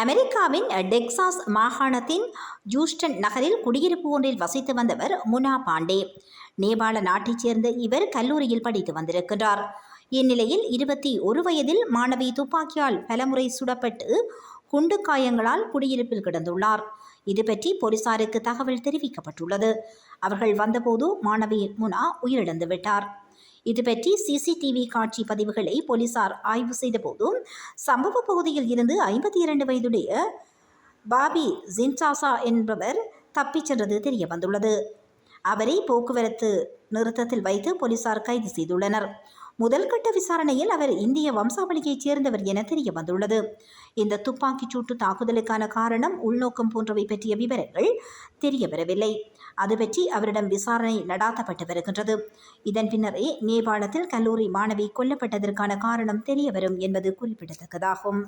அமெரிக்காவின் டெக்சாஸ் மாகாணத்தின் ஜூஸ்டன் நகரில் குடியிருப்பு ஒன்றில் வசித்து வந்தவர் முனா பாண்டே. நேபாள நாட்டைச் சேர்ந்த இவர் கல்லூரியில் படித்து வந்திருக்கிறார். இந்நிலையில் இருபத்தி ஒரு வயதில் மாணவி துப்பாக்கியால் பலமுறை சுடப்பட்டு குண்டு காயங்களால் குடியிருப்பில் கிடந்துள்ளார். இது பற்றி போலீசாருக்கு தகவல் தெரிவிக்கப்பட்டுள்ளது. அவர்கள் வந்தபோது மாணவி முனா உயிரிழந்து விட்டார் இது பற்றி சிசிடிவி காட்சி பதிவுகளை போலீசார் ஆய்வு செய்தபோது சம்பவ பகுதியில் இருந்து ஐம்பத்தி இரண்டு வயதுடைய பாபி ஜின்சாசா என்பவர் தப்பிச் சென்றது தெரிய வந்துள்ளது. அவரை போக்குவரத்து நிறுத்தத்தில் வைத்து போலீசார் கைது செய்துள்ளனர். முதல் கட்ட விசாரணையில் அவர் இந்திய வம்சாவளியைச் சேர்ந்தவர் என தெரிய வந்துள்ளது. இந்த துப்பாக்கிச் சூட்டு தாக்குதலுக்கான காரணம் உள்நோக்கம் போன்றவை பற்றிய விவரங்கள் தெரியவரவில்லை. அது பற்றி அவரிடம் விசாரணை நடாத்தப்பட்டு வருகின்றது. இதன் பின்னரே நேபாளத்தில் கல்லூரி மாணவி கொல்லப்பட்டதற்கான காரணம் தெரியவரும் என்பது குறிப்பிடத்தக்கதாகும்.